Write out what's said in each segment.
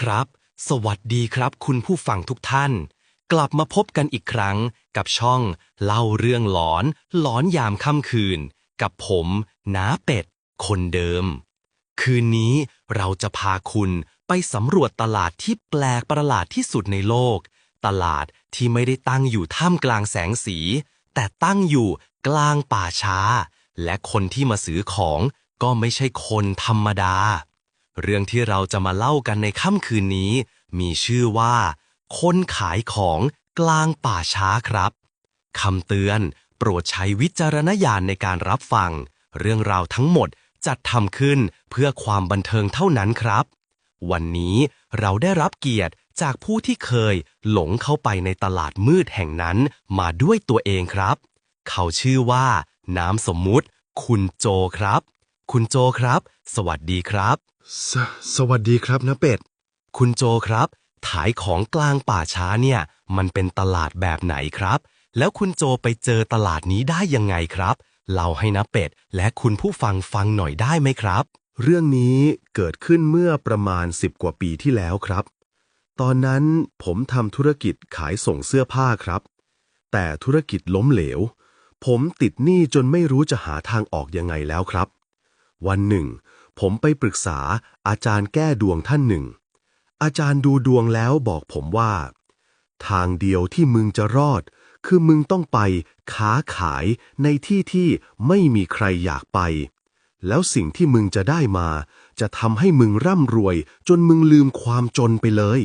ครับ สวัสดีครับคุณผู้ฟังทุกท่าน กลับมาพบกันอีกครั้งกับช่องเล่าเรื่องหลอน หลอนยามค่ำคืน กับผมน้าเป็ด คนเดิม คืนนี้เราจะพาคุณไปสำรวจตลาดที่แปลกประหลาดที่สุดในโลก ตลาดที่ไม่ได้ตั้งอยู่ท่ามกลางแสงสี แต่ตั้งอยู่กลางป่าช้า และคนที่มาซื้อของก็ไม่ใช่คนธรรมดา เรื่องที่เราจะมาเล่ากันในค่ำคืนนี้ มีชื่อว่า คนขายของกลางป่าช้าครับคำเตือน โปรดใช้วิจารณญาณในการรับฟัง เรื่องราวทั้งหมดจัดทำขึ้นเพื่อความบันเทิงเท่านั้นครับ วันนี้เราได้รับเกียรติจากผู้ที่เคยหลงเข้าไปในตลาดมืดแห่งนั้นมาด้วยตัวเองครับ เขาชื่อว่า น้ำสมมุติ คุณโจครับ คุณโจครับ สวัสดีครับ สสวัสดีครับนะเป็ด คุณโจครับ ขายของกลางป่าช้าเนี่ย มันเป็นตลาดแบบไหนครับ แล้วคุณโจไปเจอตลาดนี้ได้ยังไงครับ เล่าให้นะเป็ด และคุณผู้ฟังฟังหน่อยได้ไหมครับ เรื่องนี้เกิดขึ้นเมื่อประมาณ 10 กว่าปีที่แล้วครับ ตอนนั้นผมทำธุรกิจขายส่งเสื้อผ้าครับ แต่ธุรกิจล้มเหลว ผมติดหนี้จนไม่รู้จะหาทางออกยังไงแล้วครับ วันหนึ่ง ผมไปปรึกษาอาจารย์แก้ดวงท่านหนึ่ง อาจารย์ดูดวงแล้วบอกผมว่า ทางเดียวที่มึงจะรอด คือมึงต้องไปค้าขายในที่ที่ไม่มีใครอยากไป แล้วสิ่งที่มึงจะได้มา จะทำให้มึงร่ำรวย จนมึงลืมความจนไปเลย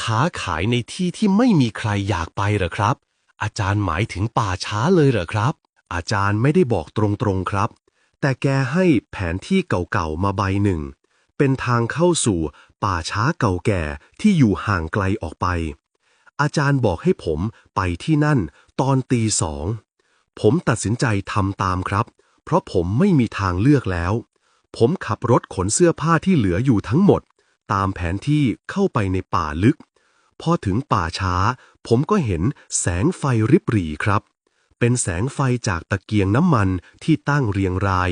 ค้าขายในที่ที่ไม่มีใครอยากไปเหรอครับ อาจารย์หมายถึงป่าช้าเลยเหรอครับอาจารย์ไม่ได้บอกตรงๆครับ แต่แกให้แผนที่เก่าๆมาใบหนึ่ง เป็นทางเข้าสู่ป่าช้าเก่าแก่ที่อยู่ห่างไกลออกไป อาจารย์บอกให้ผมไปที่นั่นตอนตีสอง ผมตัดสินใจทำตามครับ เพราะผมไม่มีทางเลือกแล้ว ผมขับรถขนเสื้อผ้าที่เหลืออยู่ทั้งหมด ตามแผนที่เข้าไปในป่าลึก พอถึงป่าช้า ผมก็เห็นแสงไฟริบหรี่ครับ เป็นแสงไฟจากตะเกียงน้ำมันที่ตั้งเรียงราย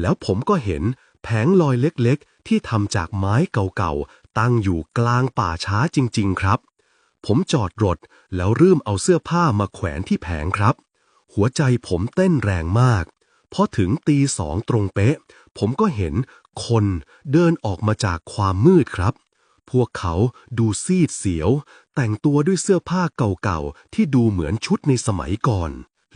แล้วผมก็เห็นแผงลอยเล็กๆ ที่ทำจากไม้เก่าๆ ตั้งอยู่กลางป่าช้าจริง ๆ ครับ ผมจอดรถแล้วรืมเอาเสื้อผ้ามาแขวนที่แผงครับ หัวใจผมเต้นแรงมาก พอถึงตีสองตรงเป๊ะ ผมก็เห็นคนเดินออกมาจากความมืดครับ พวกเขาดูซีดเสียว แต่งตัวด้วยเสื้อผ้าเก่าๆ ที่ดูเหมือนชุดในสมัยก่อน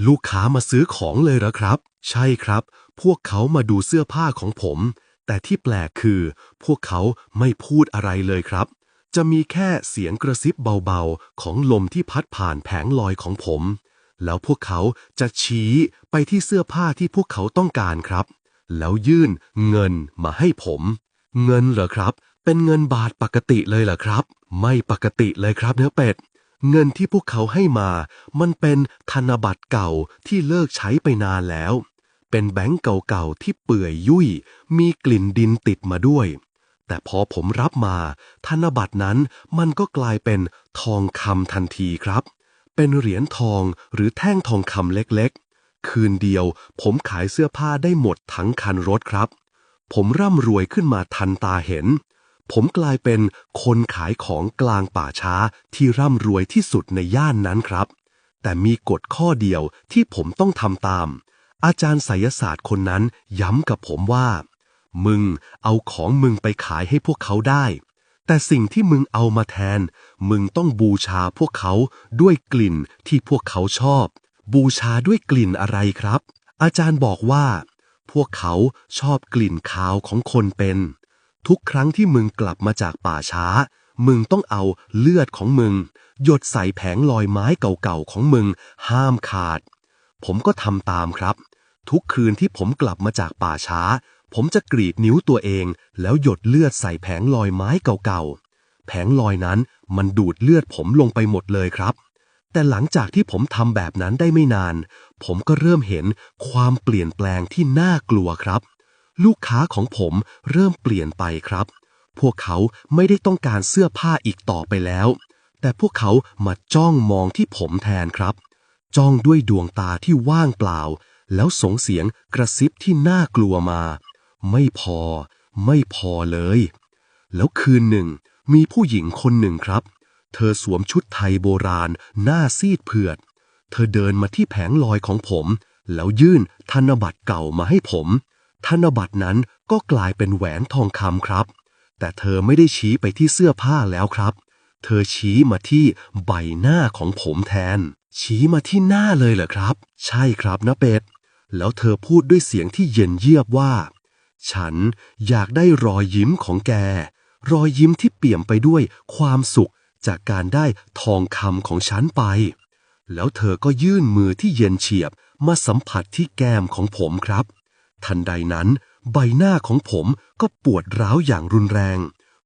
ลูกค้ามาซื้อของเลยเหรอครับ ใช่ครับ พวกเขามาดูเสื้อผ้าของผม แต่ที่แปลกคือ พวกเขาไม่พูดอะไรเลยครับ จะมีแค่เสียงกระซิบเบาๆ ของลมที่พัดผ่านแผงลอยของผม แล้วพวกเขาจะชี้ไปที่เสื้อผ้าที่พวกเขาต้องการครับ แล้วยื่นเงินมาให้ผม เงินเหรอครับ เป็นเงินบาทปกติเลยเหรอครับ ไม่ปกติเลยครับเนื้อเป็ด เงินที่พวกเขาให้มา มันเป็นธนบัตรเก่าที่เลิกใช้ไปนานแล้ว เป็นแบงก์เก่าๆที่เปื่อยยุ่ย มีกลิ่นดินติดมาด้วย แต่พอผมรับมา ธนบัตรนั้นมันก็กลายเป็นทองคำทันทีครับ เป็นเหรียญทองหรือแท่งทองคำเล็กๆ คืนเดียว ผมขายเสื้อผ้าได้หมดทั้งคันรถครับ ผมร่ำรวยขึ้นมาทันตาเห็น ผมกลายเป็นคนขายของกลางป่าช้าที่ร่ำรวยที่สุดในย่านนั้นครับ แต่มีกฎข้อเดียวที่ผมต้องทำตาม อาจารย์ไสยศาสตร์คนนั้นย้ำกับผมว่า มึงเอาของมึงไปขายให้พวกเขาได้ แต่สิ่งที่มึงเอามาแทน มึงต้องบูชาพวกเขาด้วยกลิ่นที่พวกเขาชอบ บูชาด้วยกลิ่นอะไรครับ อาจารย์บอกว่า พวกเขาชอบกลิ่นคาวของคนเป็น ทุกครั้งที่มึงกลับมาจากป่าช้า มึงต้องเอาเลือดของมึง หยดใส่แผงลอยไม้เก่าๆของมึง ห้ามขาด ผมก็ทำตามครับ ทุกคืนที่ผมกลับมาจากป่าช้า ผมจะกรีดนิ้วตัวเอง แล้วหยดเลือดใส่แผงลอยไม้เก่าๆ แผงลอยนั้นมันดูดเลือดผมลงไปหมดเลยครับแต่หลังจากที่ผมทำแบบนั้นได้ไม่นาน ผมก็เริ่มเห็นความเปลี่ยนแปลงที่น่ากลัวครับ ลูกค้าของผมเริ่มเปลี่ยนไปครับ พวกเขาไม่ได้ต้องการเสื้อผ้าอีกต่อไปแล้ว แต่พวกเขามาจ้องมองที่ผมแทนครับ จ้องด้วยดวงตาที่ว่างเปล่า แล้วส่งเสียงกระซิบที่น่ากลัวมา ไม่พอ ไม่พอเลย แล้วคืนหนึ่ง มีผู้หญิงคนหนึ่งครับ เธอสวมชุดไทยโบราณ หน้าซีดเผือด เธอเดินมาที่แผงลอยของผม แล้วยื่นธนบัตรเก่ามาให้ผม ธนบัตรนั้นก็กลายเป็นแหวนทองคำครับ แต่เธอไม่ได้ชี้ไปที่เสื้อผ้าแล้วครับ เธอชี้มาที่ใบหน้าของผมแทน ชี้มาที่หน้าเลยเหรอครับ ใช่ครับนะเป็ด แล้วเธอพูดด้วยเสียงที่เย็นเยียบว่า ฉันอยากได้รอยยิ้มของแก รอยยิ้มที่เปี่ยมไปด้วยความสุขจากการได้ทองคำของฉันไป แล้วเธอก็ยื่นมือที่เย็นเฉียบมาสัมผัสที่แก้มของผมครับ ทันใดนั้น ใบหน้าของผมก็ปวดร้าวอย่างรุนแรง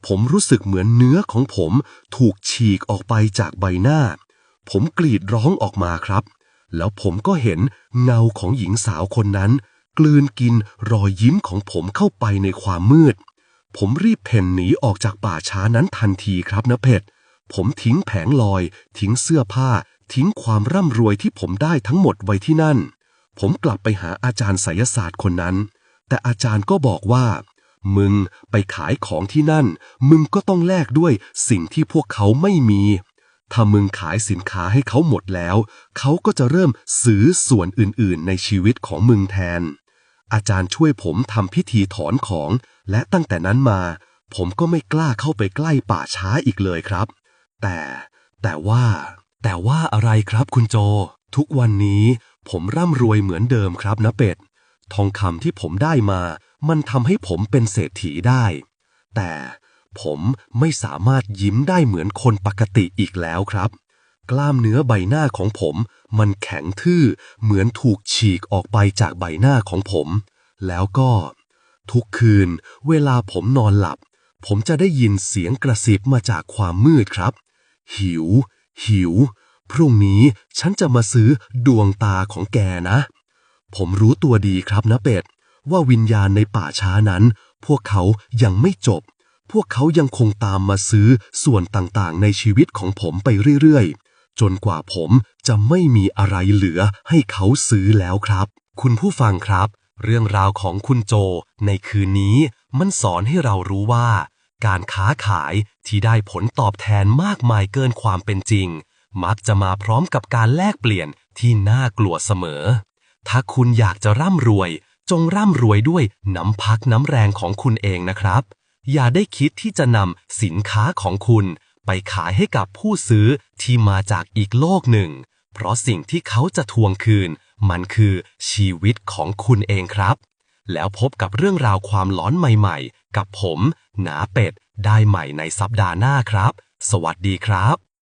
ผมรู้สึกเหมือนเนื้อของผมถูกฉีกออกไปจากใบหน้า ผมกรีดร้องออกมาครับ แล้วผมก็เห็นเงาของหญิงสาวคนนั้น กลืนกินรอยยิ้มของผมเข้าไปในความมืด ผมรีบเพ่นหนีออกจากป่าช้านั้นทันทีครับนะเพชรผมทิ้งแผงลอย ทิ้งเสื้อผ้า ทิ้งความร่ำรวยที่ผมได้ทั้งหมดไว้ที่นั่น ผมกลับไปหาอาจารย์ไสยศาสตร์คนนั้น แต่อาจารย์ก็บอกว่า มึงไปขายของที่นั่น มึงก็ต้องแลกด้วยสิ่งที่พวกเขาไม่มี ถ้ามึงขายสินค้าให้เขาหมดแล้ว เขาก็จะเริ่มซื้อส่วนอื่นๆ ในชีวิตของมึงแทน อาจารย์ช่วยผมทำพิธีถอนของ และตั้งแต่นั้นมา ผมก็ไม่กล้าเข้าไปใกล้ป่าช้าอีกเลยครับ แต่ แต่ว่า แต่ว่าอะไรครับคุณโจ ทุกวันนี้ ผมร่ำรวยเหมือนเดิมครับนะเป็ด ทองคำที่ผมได้มา มันทำให้ผมเป็นเศรษฐีได้ แต่ผมไม่สามารถยิ้มได้เหมือนคนปกติอีกแล้วครับ กล้ามเนื้อใบหน้าของผม มันแข็งทื่อเหมือนถูกฉีกออกไปจากใบหน้าของผม แล้วก็ ทุกคืน เวลาผมนอนหลับ ผมจะได้ยินเสียงกระซิบมาจากความมืดครับ หิว หิว พรุ่งนี้ฉันจะมาซื้อดวงตาของแกนะ ผมรู้ตัวดีครับนะเป็ด ว่าวิญญาณในป่าช้านั้น พวกเขายังไม่จบ พวกเขายังคงตามมาซื้อส่วนต่างๆ ในชีวิตของผมไปเรื่อยๆ จนกว่าผมจะไม่มีอะไรเหลือให้เขาซื้อแล้วครับ คุณผู้ฟังครับ เรื่องราวของคุณโจในคืนนี้มันสอนให้เรารู้ว่า การค้าขายที่ได้ผลตอบแทนมากมายเกินความเป็นจริง มักจะมาพร้อมกับการแลกเปลี่ยนที่น่ากลัวเสมอ ถ้าคุณอยากจะร่ำรวย จงร่ำรวยด้วยน้ำพักน้ำแรงของคุณเองนะครับ อย่าได้คิดที่จะนำสินค้าของคุณ ไปขายให้กับผู้ซื้อที่มาจากอีกโลกหนึ่ง เพราะสิ่งที่เขาจะทวงคืน มันคือชีวิตของคุณเองครับ แล้วพบกับเรื่องราวความหลอนใหม่ๆ กับผม หนาเป็ด ได้ใหม่ในสัปดาห์หน้าครับ สวัสดีครับ